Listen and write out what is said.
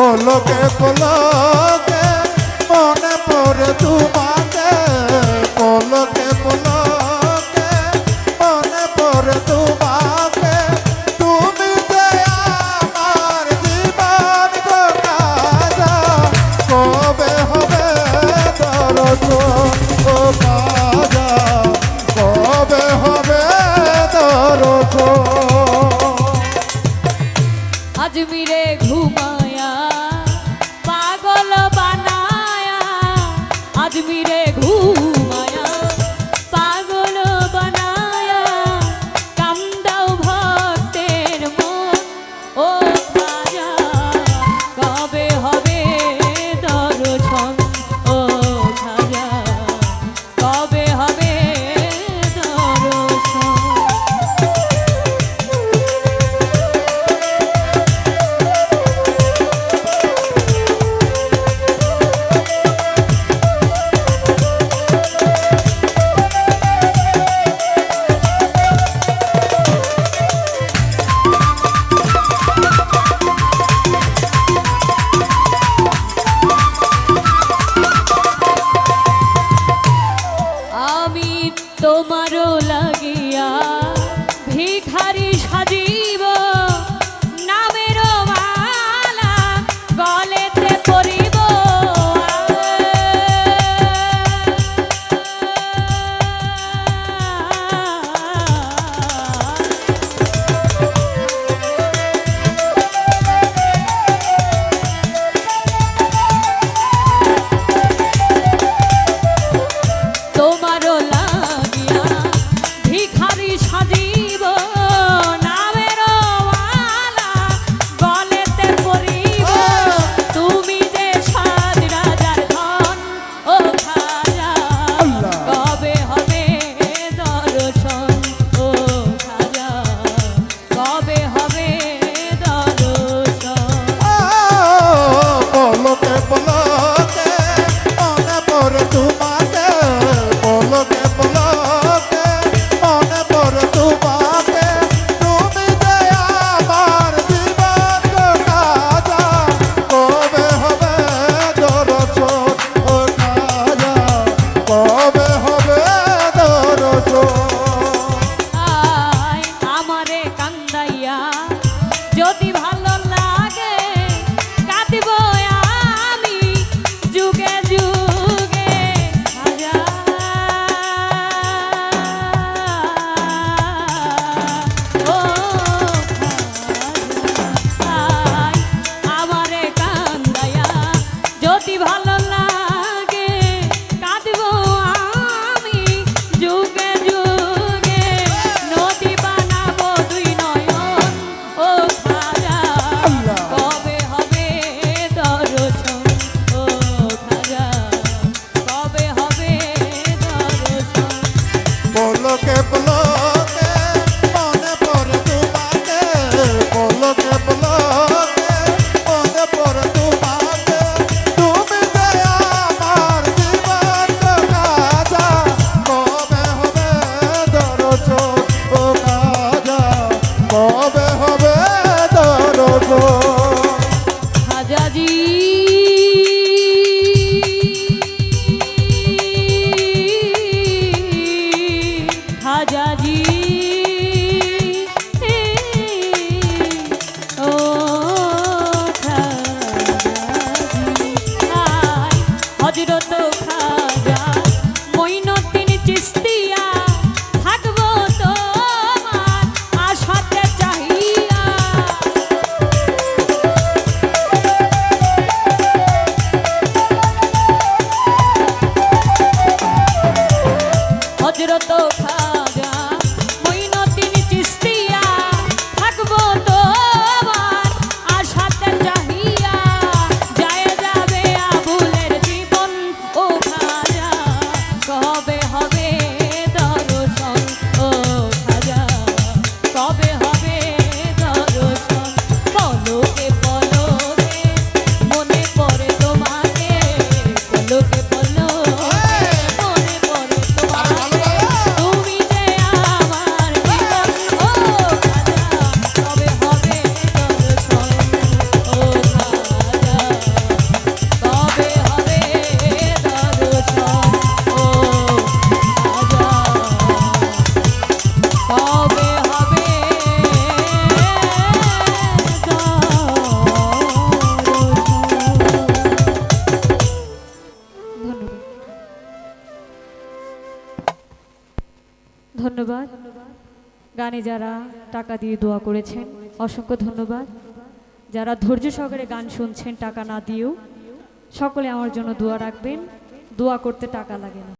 পলকে পলকে, মনে পড়ে তোমাকে। পলকে পলকে, মনে পড়ে তোমাকে। তুমি যে আমার জীবন কথা কবে হবে দরদ ও বাজা কবে হবে দরদ? তোমারও লাগিয়া ভিখারি সাজি রাজাজি। হজরত খাজা মইনতিন চিস্তিয়া থাকব তোমার আশাতে চাহিয়া। হজরত গানে যারা টাকা দিয়ে দোয়া করেছেন, অসংখ্য ধন্যবাদ। যারা ধৈর্য সহকারে গান শুনছেন, টাকা না দিয়েও, সকলে আমার জন্য দোয়া রাখবেন। দোয়া করতে টাকা লাগে না।